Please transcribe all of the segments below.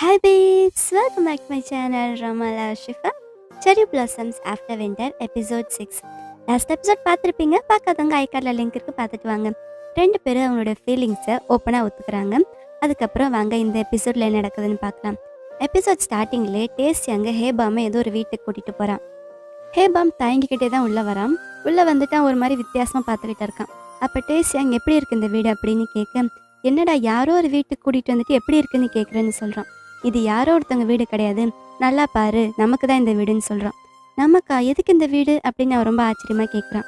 Hi babes, welcome back to my channel Ramala Shifa. Cherry Blossoms After Winter Episode 6 last episode பார்த்துருப்பீங்க. பார்க்காதவங்க ஐக்கார்டில் link இருக்குது பார்த்துட்டு வாங்க. ரெண்டு பேரும் அவங்களோட ஃபீலிங்ஸை ஓப்பனாக ஒத்துக்கிறாங்க. அதுக்கப்புறம் வாங்க இந்த எபிசோடில் என்ன நடக்குதுன்னு பார்க்கலாம். எபிசோட் ஸ்டார்டிங்லேயே டேஸ்ட் அங்கே ஹேபாமை ஏதோ ஒரு வீட்டுக்கு கூட்டிகிட்டு போகிறான் ஹேபாம் தயங்கிக்கிட்டே தான் உள்ளே வரான். உள்ளே வந்துட்டான் ஒரு மாதிரி வித்தியாசமாக பார்த்துக்கிட்டு இருக்கான். அப்போ டேஸ்ட் அங்கே எப்படி இருக்குது இந்த வீடு அப்படின்னு கேட்க என்னடா யாரோ ஒரு வீட்டுக்கு கூட்டிகிட்டு வந்துட்டு எப்படி இருக்குன்னு கேட்குறேன்னு சொல்கிறான் இது யாரோ ஒருத்தவங்க வீடு கிடையாது. நல்லா பாரு நமக்கு தான் இந்த வீடுன்னு சொல்கிறான் நமக்கா எதுக்கு இந்த வீடு? அப்படின்னு அவன் ரொம்ப ஆச்சரியமாக கேட்குறான்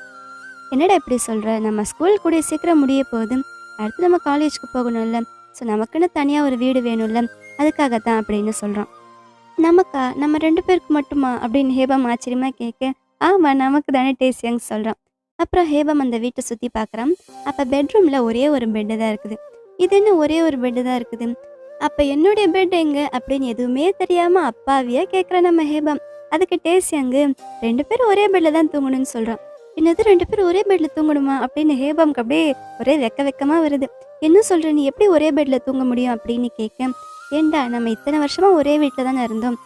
என்னடா இப்படி சொல்கிற நம்ம ஸ்கூல் கூட சீக்கிரம் முடிய போகுது. அடுத்து நம்ம காலேஜுக்கு போகணும்ல. ஸோ நமக்குன்னு தனியாக ஒரு வீடு வேணும்ல. அதுக்காக தான் அப்படின்னு சொல்கிறோம் நமக்கா நம்ம ரெண்டு பேருக்கு மட்டுமா? அப்படின்னு ஹேபம் ஆச்சரியமாக கேட்க ஆமாம் நமக்கு தானே டேஸ்டியாங்க சொல்கிறான் அப்புறம் ஹேபம் அந்த வீட்டை சுற்றி பார்க்குறான். அப்போ பெட்ரூமில் ஒரே ஒரு பெட்டு தான் இருக்குது. இது என்ன ஒரே ஒரு பெட்டு தான் இருக்குது? அப்போ என்னுடைய பெட் எங்கே? அப்படின்னு எதுவுமே தெரியாமல் அப்பாவியாக கேட்குற நம்ம ஹேபம். அதுக்கு டேஸ்ட் அங்கு ரெண்டு பேரும் ஒரே பெட்டில் தான் தூங்கணும்னு சொல்கிறான் என்னது ரெண்டு பேரும் ஒரே பெட்டில் தூங்கணுமா? அப்படின்னு ஹேபம்க்கு அப்படியே ஒரே வெக்க வெக்கமாக வருது. என்ன சொல்கிற நீ எப்படி ஒரே பெட்டில் தூங்க முடியும்? அப்படின்னு கேட்க ஏண்டா நம்ம இத்தனை வருஷமாக ஒரே வீட்டில் தானே இருந்தோம்.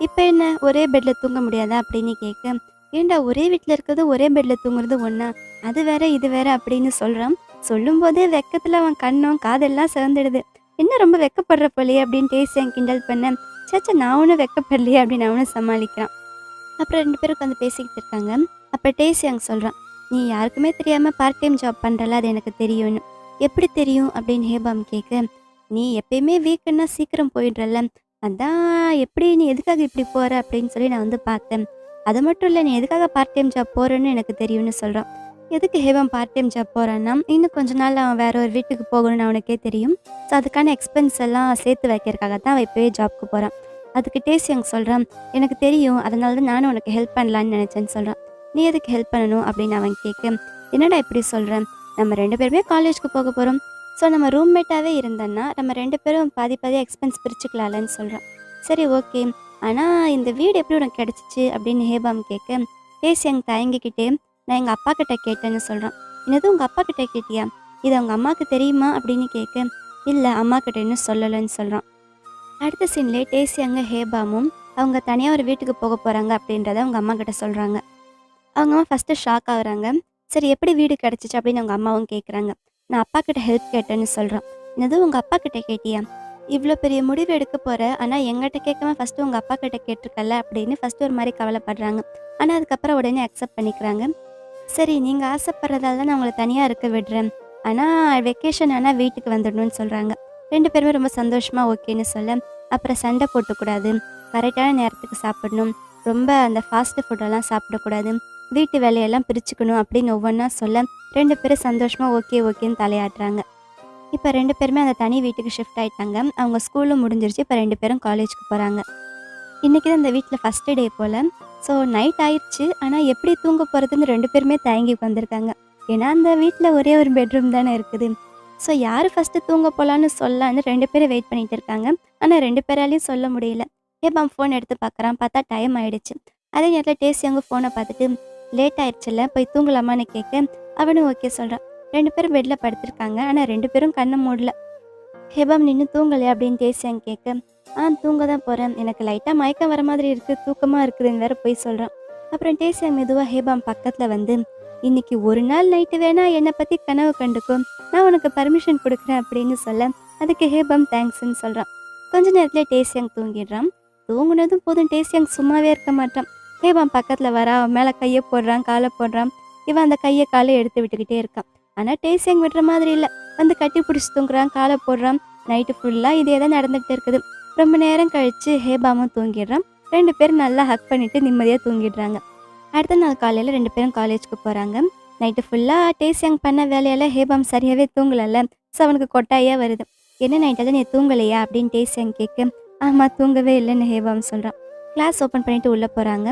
இப்போ என்ன? ஒரே பெட்டில் தூங்க முடியாதா? அப்படின்னு கேட்க ஏண்டா ஒரே வீட்டில் இருக்கிறது ஒரே பெட்டில் தூங்குறது ஒன்றா அது வேற இது வேற அப்படின்னு சொல்கிறான் சொல்லும்போதே வெக்கத்தில் அவன் கண்ணும் காதெல்லாம் சேர்ந்துடுது என்ன ரொம்ப வெக்கப்படுற போலையே அப்படின்னு டேஸ்ட் என் கிண்டல் பண்ணேன் சேச்சா நான் ஒன்றும் வெக்கப்படலையே அப்படின்னு அவனும் சமாளிக்கிறான். அப்புறம் ரெண்டு பேரும் உட்காந்து பேசிக்கிட்டு இருக்காங்க. அப்போ டேஸ்ட் அங்கே சொல்கிறான் நீ யாருக்குமே தெரியாமல் பார்ட் டைம் ஜாப் பண்ணுறல அது எனக்கு தெரியும்னு. எப்படி தெரியும்? அப்படின்னு ஹேபாம் கேட்க நீ எப்பயுமே வீக்குன்னா சீக்கிரம் போயிடுறல்ல. அதான் எப்படி நீ எதுக்காக இப்படி போகிற அப்படின்னு சொல்லி நான் வந்து பார்த்தேன். அது மட்டும் இல்லை நீ எதுக்காக பார்ட் டைம் ஜாப் போகிறேன்னு எனக்கு தெரியும்னு சொல்கிறான் எதுக்கு ஹேவம் பார்ட் டைம் ஜாப் போகிறான்னா இன்னும் கொஞ்ச நாள் அவன் வேற ஒரு வீட்டுக்கு போகணும்னு அவனுக்கே தெரியும். ஸோ அதுக்கான எக்ஸ்பென்ஸ் எல்லாம் சேர்த்து வைக்கிறதுக்காக தான் அவன் இப்போயே ஜாப்க்கு போகிறான் அதுக்கு டேஸ்ட் அங்கே சொல்கிறான் எனக்கு தெரியும் அதனால தான் நானும் உனக்கு ஹெல்ப் பண்ணலான்னு நினச்சேன்னு சொல்கிறான் நீ எதுக்கு ஹெல்ப் பண்ணணும்? அப்படின்னு அவன் கேட்க என்னடா இப்படி சொல்கிறேன் நம்ம ரெண்டு பேருமே காலேஜ்க்கு போக போகிறோம் ஸோ நம்ம ரூம்மேட்டாகவே இருந்தோன்னா நம்ம ரெண்டு பேரும் பாதி பாதி எக்ஸ்பென்ஸ் பிரிச்சுக்கலாம்லன்னு சொல்கிறான் சரி ஓகே. ஆனால் இந்த வீடு எப்படி உனக்கு கிடச்சிச்சு? அப்படின்னு ஹேபாம் கேட்க டேஸ்ட் எங்க தயங்கிக்கிட்டே நான் எங்கள் அப்பா கிட்ட கேட்டேன்னு சொல்கிறான் என்னது உங்கள் அப்பா கிட்ட கேட்டியா? இது அவங்க அம்மாவுக்கு தெரியுமா? அப்படின்னு கேட்க இல்லை அம்மா கிட்ட இன்னும் சொல்லலைன்னு சொல்கிறான் அடுத்த சீன்லேயே டேசி அங்கே ஹேபாமும் அவங்க தனியாக ஒரு வீட்டுக்கு போக போகிறாங்க அப்படின்றத அவங்க அம்மா கிட்ட சொல்கிறாங்க அவங்க அம்மா ஃபஸ்ட்டு ஷாக் ஆகுறாங்க. சரி எப்படி வீடு கிடச்சிச்சு அப்படின்னு அவங்க அம்மாவும் கேட்குறாங்க நான் அப்பா கிட்ட ஹெல்ப் கேட்டேன்னு சொல்கிறான் என்னது உங்கள் அப்பா கிட்ட கேட்டியா? இவ்வளோ பெரிய முடிவு எடுக்க போகிற ஆனால் எங்கிட்ட கேட்காம ஃபஸ்ட்டு உங்கள் அப்பா கிட்ட கேட்டிருக்கல அப்படின்னு ஃபஸ்ட்டு ஒரு மாதிரி கவலைப்படுறாங்க. ஆனால் அதுக்கப்புறம் உடனே அக்செப்ட் பண்ணிக்கிறாங்க. சரி நீங்கள் ஆசைப்படுறதால தான் நான் உங்களை தனியாக இருக்க விடுறேன். ஆனால் வெக்கேஷன் ஆனால் வீட்டுக்கு வந்துடணும்னு சொல்கிறாங்க ரெண்டு பேருமே ரொம்ப சந்தோஷமாக ஓகேன்னு சொல்ல அப்புறம் சண்டை போட்டக்கூடாது. கரெக்டான நேரத்துக்கு சாப்பிடணும். ரொம்ப அந்த ஃபாஸ்ட் ஃபுட்டெல்லாம் சாப்பிடக்கூடாது. வீட்டு வேலையெல்லாம் பிரிச்சுக்கணும் அப்படின்னு ஒவ்வொன்றா சொல்ல ரெண்டு பேரும் சந்தோஷமாக ஓகே ஓகேன்னு தலையாட்டுறாங்க. இப்போ ரெண்டு பேருமே அந்த தனி வீட்டுக்கு ஷிஃப்ட் ஆயிட்டாங்க. அவங்க ஸ்கூலும் முடிஞ்சிருச்சு. இப்போ ரெண்டு பேரும் காலேஜுக்கு போகிறாங்க இன்றைக்கி தான் இந்த வீட்டில் ஃபஸ்ட்டு டே போல். ஸோ நைட் ஆயிடுச்சு. ஆனால் எப்படி தூங்க போகிறதுன்னு ரெண்டு பேருமே தயங்கி வந்திருக்காங்க ஏன்னா அந்த வீட்டில் ஒரே ஒரு பெட்ரூம் தானே இருக்குது. ஸோ யார் ஃபஸ்ட்டு தூங்க போகலான்னு சொல்லலான்னு ரெண்டு பேரும் வெயிட் பண்ணிட்டு இருக்காங்க. ஆனால் ரெண்டு பேராலையும் சொல்ல முடியல. ஏபாம் ஃபோன் எடுத்து பார்க்குறான் பார்த்தா டைம் ஆகிடுச்சு அதே நேரத்தில் டேசி அவங்க ஃபோனை பார்த்துட்டு லேட் ஆயிடுச்சுல்ல போய் தூங்கலாமான்னு கேட்க அவனும் ஓகே சொல்கிறான் ரெண்டு பேரும் பெட்டில் படுத்திருக்காங்க. ஆனால் ரெண்டு பேரும் கண்ணை மூடல. ஹெபாம் நின்று தூங்கலை அப்படின்னு டேசியாங்க கேட்க ஆ தூங்க தான் போகிறேன் எனக்கு லைட்டாக மயக்கம் வர மாதிரி இருக்குது தூக்கமாக இருக்குதுன்னு வேற போய் சொல்கிறான் அப்புறம் டேசியா மெதுவாக ஹேபாம் பக்கத்தில் வந்து இன்னைக்கு ஒரு நாள் நைட்டு வேணா என்னை பற்றி கனவு கண்டுக்கும் நான் உனக்கு பர்மிஷன் கொடுக்குறேன் அப்படின்னு சொல்ல அதுக்கு ஹேபாம் தேங்க்ஸ்ன்னு சொல்கிறான் கொஞ்ச நேரத்தில் டேசியாங் தூங்கிடுறான். தூங்குனதும் போதும் டேசியாங் சும்மாவே இருக்க மாட்டான். ஹேபாம் பக்கத்தில் வரா. அவன் மேலே கையை போடுறான் காலை போடுறான். இவன் அந்த கையை காலை எடுத்து விட்டுக்கிட்டே இருக்கான். ஆனால் டேசியாங் விடுற மாதிரி இல்லை. வந்து கட்டி பிடிச்சி தூங்குறான் காலை போடுறான். நைட்டு ஃபுல்லாக இதே தான் நடந்துகிட்டு இருக்குது. ரொம்ப நேரம் கழித்து ஹேபாமும் தூங்கிடுறான் ரெண்டு பேரும் நல்லா ஹக் பண்ணிவிட்டு நிம்மதியாக தூங்கிடுறாங்க. அடுத்த நாள் காலையில் ரெண்டு பேரும் காலேஜ்க்கு போகிறாங்க நைட்டு ஃபுல்லாக டேசியாங் பண்ண வேலையால் ஹேபாம் சரியாகவே தூங்கலல்ல. ஸோ அவனுக்கு கொட்டாயாக வருது. என்ன நைட்டாக நீ தூங்கலையா? அப்படின்னு டேசியாங் கேட்க ஆமாம் தூங்கவே இல்லைன்னு ஹேபாம் சொல்கிறான் கிளாஸ் ஓப்பன் பண்ணிவிட்டு உள்ளே போகிறாங்க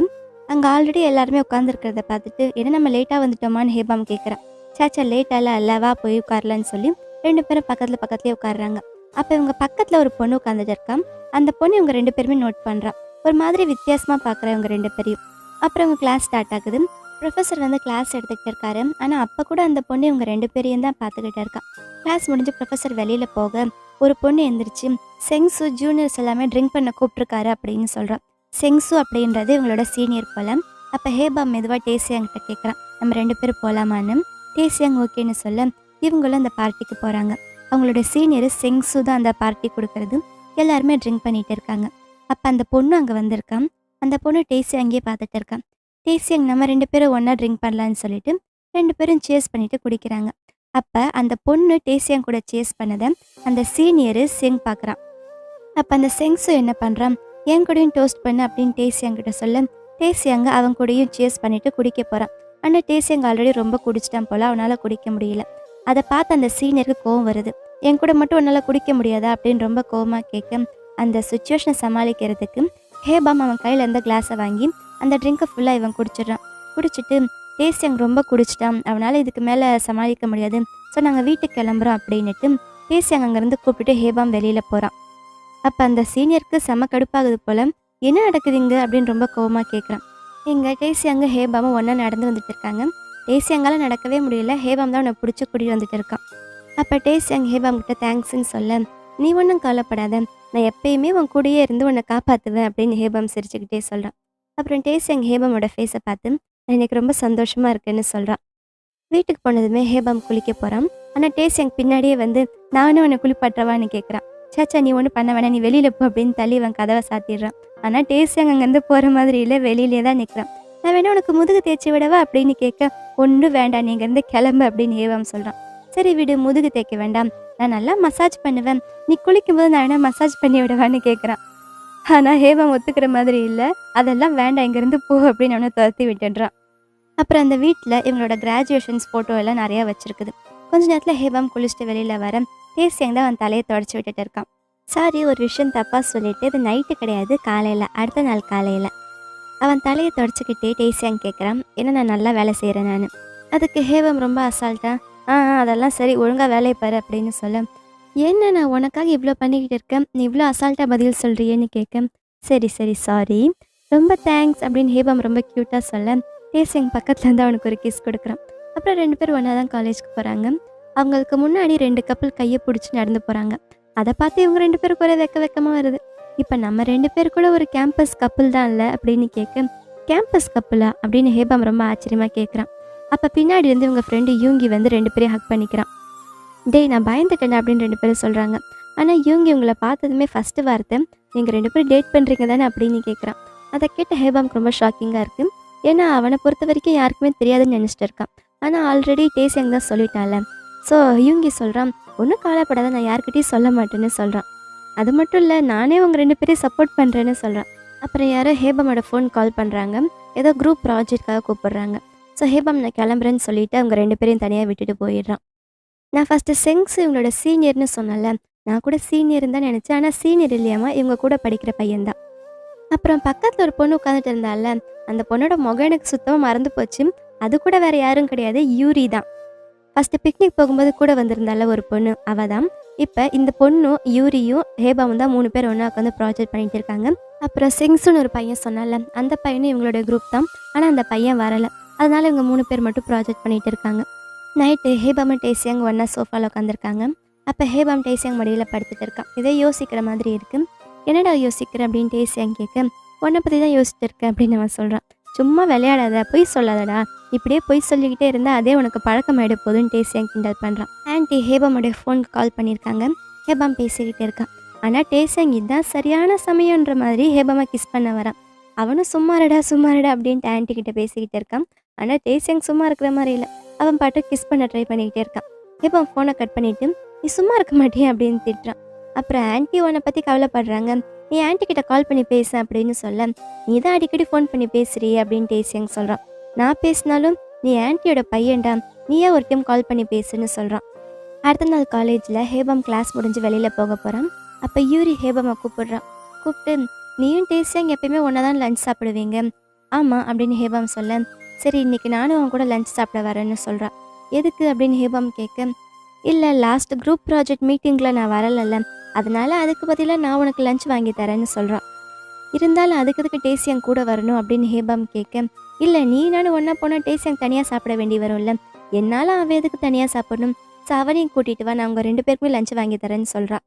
அங்கே ஆல்ரெடி எல்லாருமே உட்காந்துருக்கிறத பார்த்துட்டு என்ன நம்ம லேட்டாக வந்துட்டோமான்னு? ஹேபாம் கேட்குறான் சாச்சா லேட்டால அல்ல வா போய் உட்காரலான்னு சொல்லி ரெண்டு பேரும் பக்கத்தில் பக்கத்துலேயே உட்காடுறாங்க அப்போ இவங்க பக்கத்தில் ஒரு பொண்ணு உட்காந்துட்டு இருக்கான் அந்த பொண்ணு இவங்க ரெண்டு பேருமே நோட் பண்ணுறான் ஒரு மாதிரி வித்தியாசமாக பார்க்குற இவங்க ரெண்டு பேரையும். அப்புறம் இவங்க கிளாஸ் ஸ்டார்ட் ஆகுது. ப்ரொஃபஸர் வந்து கிளாஸ் எடுத்துக்கிட்டு இருக்காரு. ஆனால் அப்போ கூட அந்த பொண்ணு இவங்க ரெண்டு பேரையும் தான் பார்த்துக்கிட்டு இருக்கான் கிளாஸ் முடிஞ்சு ப்ரொஃபஸர் வெளியில் போக ஒரு பொண்ணு எந்திரிச்சு செங்சு ஜூனியர்ஸ் எல்லாமே ட்ரிங்க் பண்ண கூப்பிட்ருக்காரு அப்படின்னு சொல்கிறான் செங்சு அப்படின்றது இவங்களோட சீனியர் போல. அப்போ ஹேபா மெதுவாக டேசியாங்கிட்ட கேட்குறான் நம்ம ரெண்டு பேரும் போகலாமான்னு டேசியாங் ஓகேன்னு சொல்ல இவங்களும் அந்த பார்ட்டிக்கு போகிறாங்க அவங்களோட சீனியர் செங்சு தான் அந்த பார்ட்டி கொடுக்கறது எல்லாருமே ட்ரிங்க் பண்ணிட்டு இருக்காங்க. அப்போ அந்த பொண்ணு அங்கே வந்திருக்கான் அந்த பொண்ணு டேசி அங்கேயே பார்த்துட்டு இருக்கான் டேசி அங்கே நம்ம ரெண்டு பேரும் ஒன்றா ட்ரிங்க் பண்ணலான்னு சொல்லிட்டு ரெண்டு பேரும் சேஸ் பண்ணிட்டு குடிக்கிறாங்க. அப்போ அந்த பொண்ணு டேசியாங் கூட சேஸ் பண்ணதை அந்த சீனியரு செங் பார்க்குறான். அப்போ அந்த செங்ஸு என்ன பண்ணுறான் என் கூடயும் டோஸ்ட் பண்ணு அப்படின்னு டேசியாங்கிட்ட சொல்ல. டேசியாங்க அவன் கூடயும் சேஸ் பண்ணிட்டு குடிக்க போகிறான் ஆனால் டேசியாங்க ஆல்ரெடி ரொம்ப குடிச்சிட்டான் போல. அவனால் குடிக்க முடியல. அதை பார்த்து அந்த சீனியருக்கு கோவம் வருது. என் கூட மட்டும் உன்னால் குடிக்க முடியாதா? அப்படின்னு ரொம்ப கோவமாக கேட்க அந்த சுச்சுவேஷனை சமாளிக்கிறதுக்கு ஹேபாம் அவன் கையில் இருந்த கிளாஸை வாங்கி அந்த ட்ரிங்கை ஃபுல்லாக இவன் குடிச்சிடுறான். குடிச்சிட்டு டேசியாங் ரொம்ப குடிச்சிட்டான். அவனால் இதுக்கு மேலே சமாளிக்க முடியாது. ஸோ நாங்கள் வீட்டுக்கு கிளம்புறோம் அப்படின்னுட்டு டேசியாங் அங்கேருந்து கூப்பிட்டுட்டு ஹேபாம் வெளியில் போகிறான் அப்போ அந்த சீனியருக்கு செம கடுப்பாகுது போல் என்ன நடக்குதுங்க அப்படின்னு ரொம்ப கோவமாக கேட்குறான் எங்கள் டேசியாங்க ஹேபாமும் ஒன்றா நடந்து வந்துட்டு இருக்காங்க. டேசியாங்கால நடக்கவே முடியல. ஹேபாம் தான் உன்னை பிடிச்சி கூட்டிகிட்டு வந்துட்டு இருக்கான். அப்போ டேசியங் ஹேபாம் கிட்ட தேங்க்ஸ்ன்னு சொல்ல நீ ஒன்றும் கவலைப்படாத. நான் எப்பயுமே உன் கூடயே இருந்து உன்னை காப்பாற்றுவேன் அப்படின்னு ஹேபாம் சிரிச்சுக்கிட்டே சொல்கிறான் அப்புறம் டேசியங் ஹேபாமோட ஃபேஸை பார்த்து எனக்கு ரொம்ப சந்தோஷமாக இருக்குன்னு சொல்கிறான் வீட்டுக்கு போனதுமே ஹேபாம் குளிக்க போகிறான் ஆனால் டேசியங் பின்னாடியே வந்து நானும் உன்னை குளிப்பாட்டுறவான்னு கேட்குறான் சாச்சா நீ ஒன்றும் பண்ண வேணாம். நீ வெளியில் போ அப்படின்னு தள்ளி அவன் கதவை சாத்திடுறான். ஆனால் டேசியங் அங்கேருந்து போகிற மாதிரி இல்லை வெளியிலே தான் நிற்கிறான் நான் வேணா உனக்கு முதுகு தேய்ச்சி விடவா அப்படின்னு கேட்க ஒன்றும் வேண்டாம் நீ இங்கேருந்து கிளம்பு அப்படின்னு ஏவம் சொல்கிறான் சரி விடு முதுகு தேய்க்க வேண்டாம். நான் நல்லா மசாஜ் பண்ணுவேன். நீ குளிக்கும்போது நான் வேணா மசாஜ் பண்ணி விடவான்னு கேட்குறான் ஆனால் ஹேவம் ஒத்துக்கிற மாதிரி இல்லை. அதெல்லாம் வேண்டாம் இங்கேருந்து போ அப்படின்னு அவனை துரத்தி விட்டுடுறான். அப்புறம் அந்த வீட்டில் இவங்களோட கிராஜுவேஷன்ஸ் ஃபோட்டோ எல்லாம் நிறையா வச்சுருக்குது. கொஞ்ச நேரத்தில் ஹேவம் குளிச்சுட்டு வெளியில் வர தேசியங்க தான் அவன் தலையை தொடச்சி விட்டுட்டு இருக்கான். சாரி ஒரு விஷயம் தப்பாக சொல்லிட்டு இது நைட்டு கிடையாது காலையில். அடுத்த நாள் காலையில். அவன் தலையை தொடச்சிக்கிட்டே டேசியாங் கேட்குறான் என்ன நான் நல்லா வேலை செய்கிறேன் நான். அதுக்கு ஹேவம் ரொம்ப அசால்ட்டா ஆ ஆ, அதெல்லாம் சரி ஒழுங்காக வேலையை பாரு அப்படின்னு சொல்ல என்ன நான் உனக்காக இவ்வளோ பண்ணிக்கிட்டு இருக்கேன்? நீ இவ்வளோ அசால்ட்டாக பதில் சொல்கிறியேன்னு கேட்க சரி சரி சாரி ரொம்ப தேங்க்ஸ் அப்படின்னு ஹேபம் ரொம்ப க்யூட்டாக சொல்ல டேசியாங் பக்கத்தில் இருந்து அவனுக்கு ஒரு கிஸ் கொடுக்குறான். அப்புறம் ரெண்டு பேரும் ஒன்றா தான் காலேஜ்க்கு போகிறாங்க அவங்களுக்கு முன்னாடி ரெண்டு கப்பல் கையை பிடிச்சி நடந்து போகிறாங்க அதை பார்த்து இவங்க ரெண்டு பேரும் கூட வெக்க வெக்கமாக வருது. இப்போ நம்ம ரெண்டு பேர் கூட ஒரு கேம்பஸ் கப்பல் தான் இல்லை அப்படின்னு கேட்க கேம்பஸ் கப்பலா அப்படின்னு ஹேபம் ரொம்ப ஆச்சரியமாக கேட்குறான் அப்போ பின்னாடி இருந்து இவங்க ஃப்ரெண்டு யூங்கி வந்து ரெண்டு பேரையும் ஹக் பண்ணிக்கிறான். டேய் நான் பயந்துட்டேன் அப்படின்னு ரெண்டு பேரும் சொல்கிறாங்க ஆனால் யூங்கி உங்களை பார்த்ததுமே ஃபஸ்ட்டு வார்த்தை நீங்கள் ரெண்டு பேரும் டேட் பண்ணுறீங்க தானே? அப்படின்னு கேட்குறான் அதை கேட்ட ஹேபாம்க்கு ரொம்ப ஷாக்கிங்காக இருக்குது ஏன்னா அவனை பொறுத்த வரைக்கும் யாருக்குமே தெரியாதுன்னு நினச்சிட்டு இருக்கான். ஆனால் ஆல்ரெடி டேசியாங் தான் சொல்லிட்டான்ல. ஸோ யூங்கி சொல்கிறான் ஒன்றும் கவலைப்படாத நான் யார்கிட்டையும் சொல்ல மாட்டேன்னு சொல்கிறான் அது மட்டும் இல்லை நானே உங்கள் ரெண்டு பேரையும் சப்போர்ட் பண்ணுறேன்னு சொல்கிறான் அப்புறம் யாரோ ஹேபமோட ஃபோன் கால் பண்ணுறாங்க ஏதோ குரூப் ப்ராஜெக்ட்காக கூப்பிடுறாங்க. ஸோ ஹேபம் நான் கிளம்புறேன்னு சொல்லிட்டு அவங்க ரெண்டு பேரையும் தனியாக விட்டுட்டு போயிடுறான். நான் ஃபஸ்ட்டு செங்ஸ் இவங்களோட சீனியர்னு சொன்னல நான் கூட சீனியர் தான் நினச்சேன். ஆனால் சீனியர் இல்லையாமா இவங்க கூட படிக்கிற பையன்தான் அப்புறம் பக்கத்தில் ஒரு பொண்ணு உட்காந்துட்டு இருந்தால அந்த பொண்ணோட முகம் எனக்கு சுத்தமாக மறந்து போச்சு. அது கூட வேறு யாரும் கிடையாது யூரி தான். ஃபஸ்ட்டு பிக்னிக் போகும்போது கூட வந்திருந்தால ஒரு பொண்ணு அவ தான் இப்போ இந்த பொண்ணும் யூரியும் ஹேபாவும் தான் மூணு பேர் ஒன்றா உட்காந்து ப்ராஜெக்ட் பண்ணிட்டு இருக்காங்க. அப்புறம் சிங்ஸுன்னு ஒரு பையன் சொன்னால அந்த பையனும் இவங்களோட குரூப் தான். ஆனால் அந்த பையன் வரலை. அதனால இவங்க மூணு பேர் மட்டும் ப்ராஜெக்ட் பண்ணிட்டு இருக்காங்க. நைட்டு ஹேபாமும் டேசியாங் ஒன்றா சோஃபாவில் உட்காந்துருக்காங்க அப்போ ஹேபாம் டேசியாங் மடியில் படுத்துட்டு இருக்கான். இதை யோசிக்கிற மாதிரி இருக்கு. என்னடா யோசிக்கிற? அப்படின்னு டேசியாங் கேட்க உன்னை பற்றி தான் யோசிச்சுட்டு இருக்கேன் அப்படின்னு அவன் சொல்கிறான் சும்மா விளையாடாத போய் சொல்லாதடா. இப்படியே பொய் சொல்லிக்கிட்டே இருந்தால் அதே உனக்கு பழக்கமாயிட போதுன்னு டேசியாக கிண்டல் பண்ணுறான் ஆன்ட்டி ஹேபமுடைய ஃபோனுக்கு கால் பண்ணியிருக்காங்க. ஹேபாம் பேசிக்கிட்டே இருக்கான். ஆனால் டேசியாங் இதுதான் சரியான சமயன்ற மாதிரி ஹேபமாக கிஸ் பண்ண வரான். அவனும் சும்மாரடா சும்மாரடா அப்படின்ட்டு ஆன்டி கிட்ட பேசிக்கிட்டு இருக்கான். ஆனால் டேசியாங் சும்மா இருக்கிற மாதிரி இல்லை. அவன் பாட்டு கிஸ் பண்ண ட்ரை பண்ணிக்கிட்டே இருக்கான். ஹேபம் ஃபோனை கட் பண்ணிட்டு நீ சும்மா இருக்க மாட்டேன் அப்படின்னு திட்டுறான். அப்புறம் ஆன்ட்டி உன்னை பற்றி கவலைப்படுறாங்க. நீ ஆன்ட்டி கிட்ட கால் பண்ணி பேசு அப்படின்னு சொல்ல நீ தான் அடிக்கடி ஃபோன் பண்ணி பேசுறியே அப்படின்னு டேசியாங் சொல்கிறான் நான் பேசினாலும் நீ ஆன்ட்டியோட பையன்டா நீயே ஒரு டைம் கால் பண்ணி பேசுன்னு சொல்கிறான் அடுத்த நாள் காலேஜில் ஹேபம் கிளாஸ் முடிஞ்சு வெளியில் போக போகிறான் அப்போ யூரி ஹேபமை கூப்பிடுறான். கூப்பிட்டு நீயும் டேஸ்டியாக எப்பயுமே ஒன்றா தான் லஞ்ச் சாப்பிடுவீங்க? ஆமாம் அப்படின்னு ஹேபம் சொல்ல சரி இன்னைக்கு நானும் அவன் கூட லஞ்ச் சாப்பிட வரேன்னு சொல்கிறான் எதுக்கு? அப்படின்னு ஹேபம் கேட்க இல்லை லாஸ்ட் குரூப் ப்ராஜெக்ட் மீட்டிங்கில் நான் வரலல்ல. அதனால அதுக்கு பதிலாக நான் உனக்கு லஞ்ச் வாங்கி தரேன்னு சொல்கிறான் இருந்தாலும் அதுக்கு அதுக்கு டேஸ்டியாங் கூட வரணும் அப்படின்னு ஹேபம் கேட்க இல்லை நீ நானும் ஒன்றா போனால் டேஸ்டியாங் தனியாக சாப்பிட வேண்டி வரும்ல. என்னால் அவன் எதுக்கு தனியாக சாப்பிடணும்? ஸோ அவனையும் கூட்டிகிட்டு வா நான் அவங்க ரெண்டு பேருக்குமே லஞ்ச் வாங்கி தரேன்னு சொல்கிறான்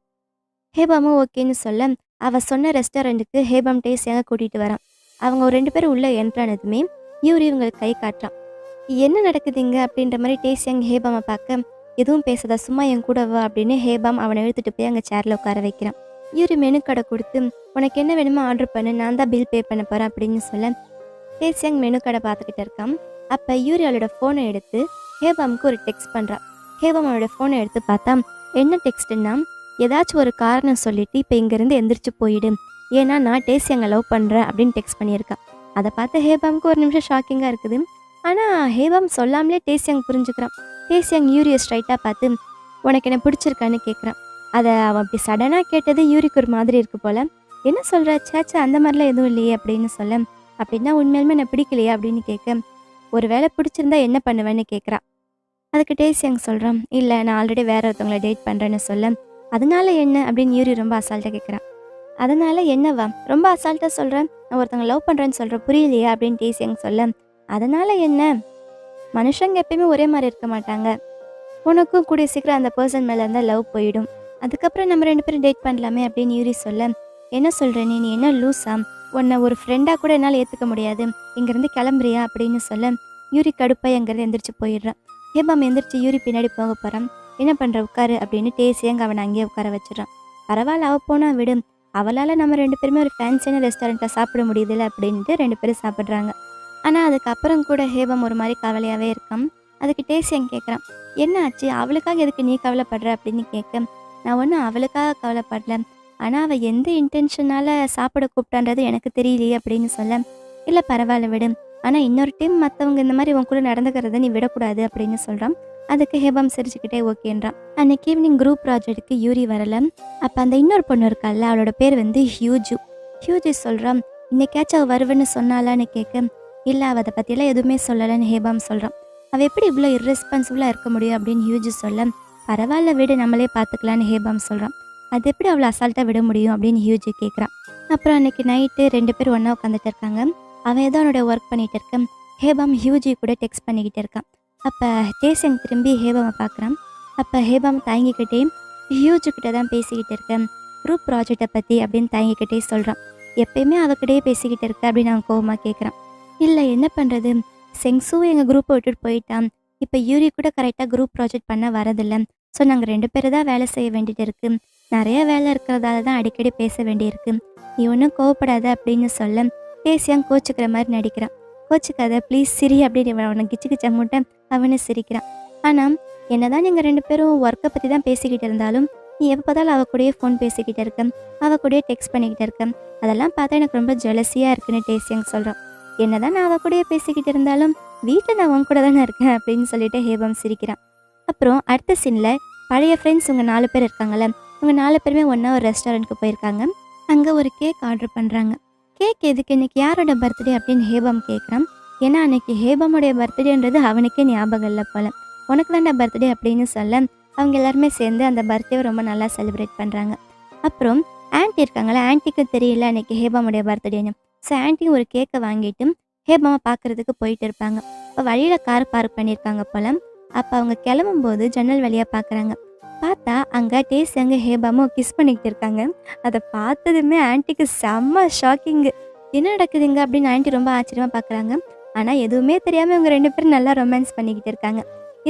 ஹேபாமும் ஓகேன்னு சொல்ல அவள் சொன்ன ரெஸ்டாரண்ட்டுக்கு ஹேபாம் டேஸ்டியாக கூட்டிகிட்டு வரான். அவங்க ஒரு ரெண்டு பேரும் உள்ளே என்ட்ரானதுமே யூரி இவங்களுக்கு கை காட்டுறான். என்ன நடக்குதுங்க அப்படின்ற மாதிரி டேஸ்டியாங் ஹேபாமை பார்க்க எதுவும் பேசாத சும்மா என் கூட வா அப்படின்னு ஹேபாம் அவனை இழுத்துட்டு போய் அங்கே சேரில் உட்கார வைக்கிறான். யூரி மெனு கடை கொடுத்து உனக்கு என்ன வேணுமோ ஆர்டர் பண்ணு நான் தான் பில் பே பண்ண போகிறேன் அப்படின்னு சொல்ல டேஸ்டியாங் மெனு கடை பார்த்துக்கிட்டு இருக்கான். அப்போ யூரி அவளோட ஃபோனை எடுத்து ஹேபாமுக்கு ஒரு டெக்ஸ்ட் பண்ணுறான் ஹேபாம் அவளோட ஃபோனை எடுத்து பார்த்தா என்ன டெக்ஸ்ட்டுன்னா ஏதாச்சும் ஒரு காரணம் சொல்லிட்டு இப்போ இங்கேருந்து எந்திரிச்சு போயிடு. ஏன்னா நான் டேஸ்டி லவ் பண்ணுறேன் அப்படின்னு டெக்ஸ்ட் பண்ணியிருக்கான் அதை பார்த்து ஹேபாமுக்கு ஒரு நிமிஷம் ஷாக்கிங்காக இருக்குது. ஆனால் ஹேபாம் சொல்லாமலே டேஸ்டியாங் புரிஞ்சுக்கிறான். டேஸ்டியாங் யூரியை ஸ்ட்ரைட்டாக பார்த்து உனக்கு என்ன பிடிச்சிருக்கான்னு கேட்குறான் அதை அவன் அப்படி சடனாக கேட்டது யூரிக்கு ஒரு மாதிரி இருக்கு போல. என்ன சொல்கிற சேச்சா அந்த மாதிரிலாம் எதுவும் இல்லையே அப்படின்னு சொல்ல. அப்படின்னா உண்மையிலுமே நான் பிடிக்கலையா அப்படின்னு கேட்க. ஒரு வேளை பிடிச்சிருந்தா என்ன பண்ணுவேன்னு கேட்குறா. அதுக்கு டேஸ்டியாங் சொல்கிறான் இல்லை நான் ஆல்ரெடி வேற ஒருத்தவங்களை டேட் பண்ணுறேன்னு சொல்ல. அதனால என்ன? அப்படின்னு யூரி ரொம்ப அசால்ட்டாக கேட்குறான் அதனால என்னவா? ரொம்ப அசால்ட்டாக சொல்கிறேன் நான் ஒருத்தவங்க லவ் பண்ணுறேன்னு சொல்கிறேன் புரியலையா அப்படின்னு டேசியங் சொல்ல. அதனால என்ன? மனுஷங்க எப்பயுமே ஒரே மாதிரி இருக்க மாட்டாங்க. உனக்கும் கூடிய சீக்கிரம் அந்த பர்சன் மேலே இருந்தால் லவ் போயிடும். அதுக்கப்புறம் நம்ம ரெண்டு பேரும் டேட் பண்ணலாமே அப்படின்னு யூரி சொல்ல என்ன சொல்கிற நீ? நீ என்ன லூஸா உன்னை ஒரு ஃப்ரெண்டாக கூட என்னால் ஏற்றுக்க முடியாது. இங்கேருந்து கிளம்புறியா? அப்படின்னு சொல்ல யூரி கடுப்பாய் அங்கேருந்து எந்திரிச்சு போயிடுறான் ஹேபாம் எந்திரிச்சு யூரி பின்னாடி போக போகிறான் என்ன பண்ணுற உட்காரு அப்படின்னு டேசியங்க அவனை அங்கேயே உட்கார வச்சிடறான். பரவாயில்ல அவள் போனால் விடும் அவளால் நம்ம ரெண்டு பேருமே ஒரு ஃபேன்சியான ரெஸ்டாரண்ட்டில் சாப்பிட முடியுதுல்ல அப்படின்ட்டு ரெண்டு பேரும் சாப்பிட்றாங்க. ஆனால் அதுக்கப்புறம் கூட ஹேபம் ஒரு மாதிரி கவலையாகவே இருக்கான். அதுக்கு டேசியங் கேட்குறான் என்ன ஆச்சு? அவளுக்காக எதுக்கு நீ கவலைப்படுற? அப்படின்னு கேட்க நான் ஒன்றும் அவளுக்காக கவலைப்படல. ஆனால் அவள் எந்த இன்டென்ஷனால் சாப்பிட கூப்பிட்டான்றது எனக்கு தெரியலையே அப்படின்னு சொல்ல இல்லை பரவாயில்ல விடு. ஆனால் இன்னொரு டைம் மற்றவங்க இந்த மாதிரி உன் கூட நடந்துக்கிறத நீ விடக்கூடாது அப்படின்னு சொல்கிறான் அதுக்கு ஹேபம் சிரிச்சுக்கிட்டே ஓகேன்றான் அன்னைக்கு ஈவினிங் குரூப் ப்ராஜெக்ட்டுக்கு யூரி வரல. அப்போ அந்த இன்னொரு பொண்ணு இருக்கால்ல அவளோட பேர் வந்து ஹியூஜு. ஹியூஜு சொல்கிறான் இன்னைக்காச்சும் அவள் வருவேன்னு சொன்னாலான்னு கேட்க இல்லை அவள் அதை பற்றியெல்லாம் எதுவுமே சொல்லலைன்னு ஹேபாம் சொல்கிறான் அவள் எப்படி இவ்வளோ இர்ரெஸ்பான்சிபிளாக இருக்க முடியும்? அப்படின்னு ஹியூஜு சொல்ல பரவாயில்ல விடு நம்மளே பார்த்துக்கலான்னு ஹேபாம் சொல்கிறான் அது எப்படி அவளை அசால்ட்டாக விட முடியும் அப்படின்னு ஹியூஜி கேட்குறான் அப்புறம் அன்னைக்கு நைட்டு ரெண்டு பேர் ஒன்றா உட்காந்துட்டு இருக்காங்க. அவன் ஏதோ அவனோட ஒர்க் பண்ணிகிட்டு இருக்கான். ஹேபாம் ஹியூஜி கூட டெக்ஸ்ட் பண்ணிக்கிட்டு இருக்கான். அப்போ ஜேசன் திரும்பி ஹேபாமை பார்க்குறான். அப்போ ஹேபாம் தயங்கிக்கிட்டே ஹியூஜுக்கிட்ட தான் பேசிக்கிட்டு இருக்கேன். குரூப் ப்ராஜெக்டை பற்றி அப்படின்னு தயங்கிக்கிட்டே சொல்கிறான் எப்பயுமே அவகிட்டே பேசிக்கிட்டு இருக்க அப்படின்னு அவன் கோபமாக கேட்குறான் இல்லை என்ன பண்ணுறது செங்ஸும் எங்கள் குரூப்பை விட்டுட்டு போயிட்டான். இப்போ யூரி கூட கரெக்டாக குரூப் ப்ராஜெக்ட் பண்ண வரதில்லை. ஸோ நாங்கள் ரெண்டு பேரும் தான் வேலை செய்ய வேண்டியது இருக்கு. நிறைய வேலை இருக்கிறதால தான் அடிக்கடி பேச வேண்டியிருக்கு. நீ ஒன்றும் கோவப்படாத அப்படின்னு சொல்ல பேசியாங் கோச்சுக்கிற மாதிரி நடிக்கிறான். கோச்சுக்காத ப்ளீஸ் சிரி அப்படின்னு அவனை கிச்சு கிச்ச மூட்டை அவனை சிரிக்கிறான். ஆனால் என்னதான் நீங்கள் ரெண்டு பேரும் ஒர்க்கை பற்றி தான் பேசிக்கிட்டு இருந்தாலும் நீ எப்போ பார்த்தாலும் அவ கூடயே ஃபோன் பேசிக்கிட்டு இருக்க அவ கூடயே டெக்ஸ்ட் பண்ணிக்கிட்டு இருக்க. அதெல்லாம் பார்த்தா எனக்கு ரொம்ப ஜெலசியாக இருக்குன்னு டேசியாங் சொல்கிறான் என்னதான் நான் அவ கூடயே பேசிக்கிட்டு இருந்தாலும் வீட்டில் நான் உன் கூட தானே இருக்கேன் அப்படின்னு சொல்லிட்டு ஹேபம் சிரிக்கிறான். அப்புறம் அடுத்த சீனில் பழைய ஃப்ரெண்ட்ஸ் உங்கள் நாலு பேர் இருக்காங்கள உங்கள் நாலு பேருமே ஒன்றா ஒரு ரெஸ்டாரண்ட்டுக்கு போயிருக்காங்க. அங்கே ஒரு கேக் ஆர்டர் பண்ணுறாங்க கேக் எதுக்கு? இன்னைக்கு யாரோட பர்த்டே அப்படின்னு ஹேபம் கேட்குறான் ஏன்னா அன்னைக்கு ஹேபமுடைய பர்த்டேன்றது அவனுக்கே ஞாபகம் இல்லை போல. உனக்கு தான்டா பர்த்டே அப்படின்னு சொல்ல அவங்க எல்லாருமே சேர்ந்து அந்த பர்த்டேவை ரொம்ப நல்லா செலிப்ரேட் பண்ணுறாங்க அப்புறம் ஆன்ட்டி இருக்காங்களே ஆன்ட்டிக்கும் தெரியல அன்னைக்கு ஹேபாமுடைய பர்த்டேன்னு ஸோ ஆன்ட்டி ஒரு கேக்கை வாங்கிட்டு ஹேபாமை பார்க்கறதுக்கு போயிட்டு இருப்பாங்க. இப்போ வழியில் கார் பார்க் பண்ணியிருக்காங்க போல. அப்போ அவங்க கிளம்பும்போது ஜன்னல் வழியாக பார்க்குறாங்க பார்த்தா அங்கே டேஸ்ட் அங்கே ஹேபாமும் கிஸ் பண்ணிக்கிட்டு இருக்காங்க. அதை பார்த்ததுமே ஆன்ட்டிக்கு செம்ம ஷாக்கிங்கு என்ன நடக்குதுங்க? அப்படின்னு ஆன்ட்டி ரொம்ப ஆச்சரியமாக பார்க்குறாங்க ஆனால் எதுவுமே தெரியாமல் இவங்க ரெண்டு பேரும் நல்லா ரொமான்ஸ் பண்ணிக்கிட்டு இருக்காங்க.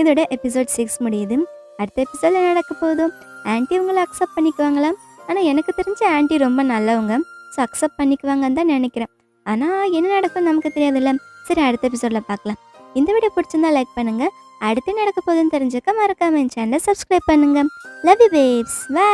இதோட எபிசோட் சிக்ஸ் முடியுது. அடுத்த எபிசோட்ல என்ன நடக்க போதும் ஆன்ட்டி இவங்களை அக்செப்ட் பண்ணிக்குவாங்களா? ஆனால் எனக்கு தெரிஞ்ச ஆன்ட்டி ரொம்ப நல்லவங்க. ஸோ அக்செப்ட் பண்ணிக்குவாங்கன்னு தான் நினைக்கிறேன். ஆனால் என்ன நடக்கும் நமக்கு தெரியாதுல்ல. சரி அடுத்த எபிசோடில் பார்க்கலாம் இந்த வீடியோ பிடிச்சிருந்தா லைக் பண்ணுங்கள் அடுத்து நடக்க போதுன்னு தெரிஞ்சுக்க மறக்காம என் சேனலை சப்ஸ்கிரைப் பண்ணுங்கள் லவ் யூ பேப்ஸ் பை